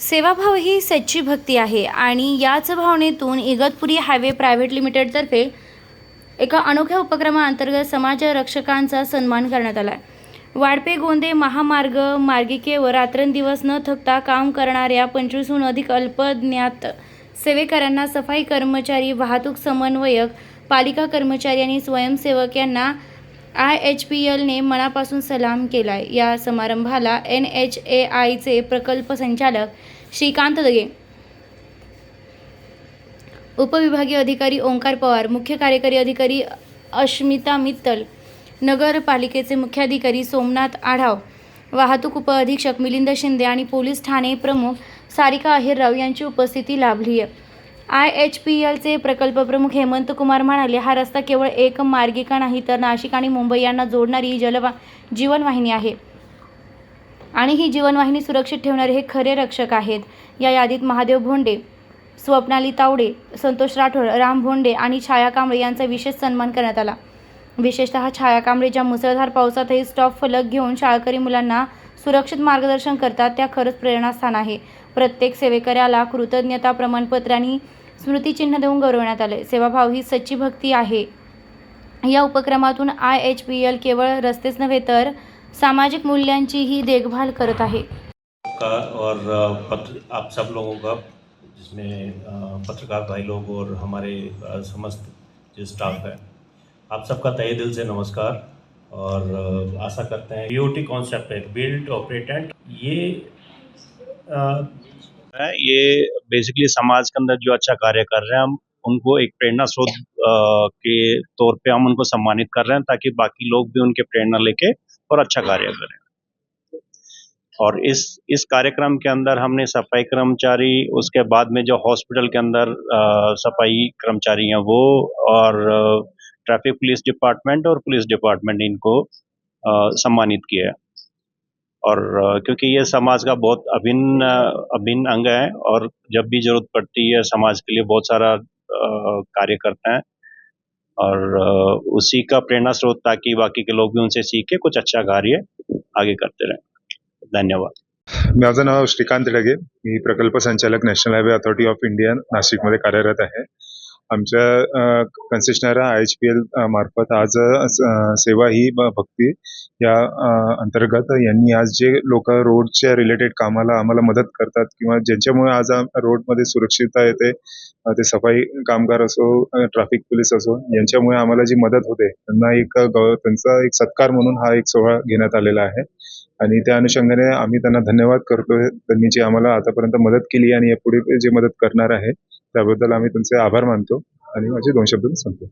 सेवाभाव ही सच्ची भक्ती आहे आणि याच भावनेतून इगतपुरी हायवे प्रायव्हेट लिमिटेडतर्फे एका अनोख्या उपक्रमाअंतर्गत समाज रक्षकांचा सन्मान करण्यात आला आहे. वाडपे गोंदे महामार्ग मार्गिकेवर रात्रंदिवस न थकता काम करणाऱ्या पंचवीसहून अधिक अल्पज्ञात सेवेकरांना सफाई कर्मचारी वाहतूक समन्वयक पालिका कर्मचारी आणि स्वयंसेवक यांना आय एच पी एलने मनापासून सलाम केलाय. या समारंभाला एन एच ए आयचे प्रकल्प संचालक श्रीकांत दगे. उपविभागीय अधिकारी ओंकार पवार मुख्य कार्यकारी अधिकारी अश्मिता मित्तल नगरपालिकेचे मुख्याधिकारी सोमनाथ आढाव वाहतूक उपअधीक्षक मिलिंद शिंदे आणि पोलीस ठाणे प्रमुख सारिका अहिरराव यांची उपस्थिती लाभली आहे. आय एच पी एलचे प्रकल्प प्रमुख हेमंत कुमार म्हणाले हा रस्ता केवळ एक मार्गिका नाही तर नाशिक आणि मुंबई यांना जोडणारी जलवा जीवनवाहिनी आहे. आणि ही जीवनवाहिनी सुरक्षित ठेवणारे हे खरे रक्षक आहेत. या यादीत महादेव भोंडे स्वप्नाली तावडे संतोष राठोड राम भोंडे आणि छाया कांबळे यांचा विशेष सन्मान करण्यात आला. विशेषतः छाया कांबळे ज्या मुसळधार पावसातही स्टॉप फलक घेऊन शाळकरी मुलांना सुरक्षित मार्गदर्शन करतात त्या खरंच प्रेरणास्थान आहे. प्रत्येक सेवेकऱ्याला कृतज्ञता प्रमाणपत्र आणि स्मृतिचिन्ह देऊन गौरवण्यात आले. सेवाभाव ही सच्ची भक्ती आहे. या उपक्रमातून आय एच पी एल केवळ रस्तेच नव्हे तर सामाजिक मूल्यांचीही देखभाल करत आहे. का और पत्र आप सब लोगों का जिसमें पत्रकार भाई लोग और हमारे समस्त जो स्टाफ है आप सबका तहे दिल से नमस्कार और आशा करते हैं बीओटी कॉन्सेप्ट है बिल्ड ऑपरेट एंड ये है ये बेसिकली समाज के अंदर जो अच्छा कार्य कर रहे हैं हम उनको एक प्रेरणा स्रोत के तौर पे हम उनको सम्मानित कर रहे हैं ताकि बाकी लोग भी उनके प्रेरणा लेके और अच्छा कार्य करें। और इस इस कार्यक्रम के अंदर हमने सफ़ाई कर्मचारी उसके बाद में जो हॉस्पिटल के अंदर अ, सफ़ाई कर्मचारी हैं वो और ट्रैफ़िक पुलिस डिपार्टमेंट और पुलिस डिपार्टमेंट इनको अ, सम्मानित किया है। और क्योंकि ये समाज का बहुत अभिन्न अभिन्न अंग है और जब भी ज़रूरत पड़ती है समाज के लिए बहुत सारा कार्य करते हैं। और उसी का प्रेरणा स्रोत ताकि बाकी के लोग भी उनसे सीख, कुछ अच्छा कार्य आगे करते रहें। धन्यवाद। माझं नाव श्रीकांत डगे मी प्रकल्प संचालक national highway authority of India नाशिकमध्ये कार्यरत आहे. आमच्या concessionaire I H P L मार्फत आज सेवा ही भक्ती या अंतर्गत यांनी आज जे लोक रोडच्या रिलेटेड कामाला आम्हाला मदत करतात किंवा ज्यांच्यामुळे आज रोडमध्ये सुरक्षितता येते ते सफाई कामगार असो ट्रॅफिक पोलीस असो यांच्यामुळे आम्हाला जी मदत होते त्यांना एक त्यांचा एक सत्कार म्हणून हा एक सोहळा घेण्यात आलेला आहे. आणि त्या अनुषंगाने आम्ही त्यांना धन्यवाद करतोय त्यांनी जी आम्हाला आतापर्यंत मदत केली आणि यापुढे जे मदत करणार आहे त्याबद्दल आम्ही तुमचे आभार मानतो आणि माझे दोन शब्द सांगतो